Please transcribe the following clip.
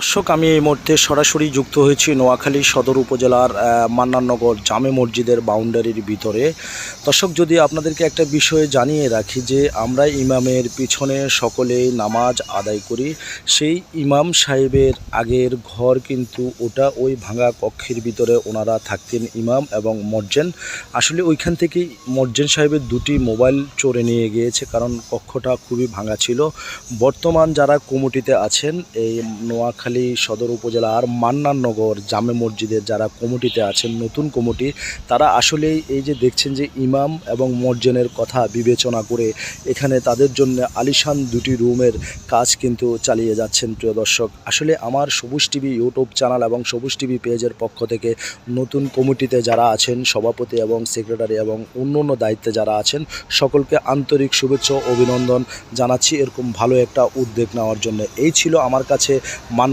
দর্শক, আমি এই মুহূর্তে সরাসরি যুক্ত হয়েছি নোয়াখালী সদর উপজেলার মান্নাননগর জামে মসজিদের বাউন্ডারির ভিতরে। দর্শক, যদি আপনাদেরকে একটা বিষয় জানিয়ে রাখি যে, আমরা ইমামের পিছনে সকলেই নামাজ আদায় করি, সেই ইমাম সাহেবের আগের ঘর কিন্তু ওটা ওই ভাঙা কক্ষের ভিতরে ওনারা থাকতেন ইমাম এবং মর্জেন। আসলে ওইখান থেকেই মর্জেন সাহেবের দুটি মোবাইল চোরে নিয়ে গিয়েছে, কারণ কক্ষটা খুবই ভাঙা ছিল। বর্তমান যারা কমিটিতে আছেন, এই নোয়াখালী সদর উপজেলার মান্নাননগর জামে মসজিদের যারা কমিটিতে আছেন, নতুন কমিটি, তারা আসলেই এই যে দেখছেন যে ইমাম এবং মর্জেনের কথা বিবেচনা করে এখানে তাদের জন্য আলিশান দুটি রুমের কাজ কিন্তু চালিয়ে যাচ্ছেন প্রিয় দর্শক। আসলে আমার সবুজ টিভি ইউটিউব চ্যানেল এবং সবুজ টিভি পেজের পক্ষ থেকে নতুন কমিটিতে যারা আছেন, সভাপতি এবং সেক্রেটারি এবং অন্য অন্য দায়িত্বে যারা আছেন, সকলকে আন্তরিক শুভেচ্ছা অভিনন্দন জানাচ্ছি। এরকম ভালো একটা উদ্যোগ নেওয়ার জন্য। এই ছিল আমার কাছে মান্না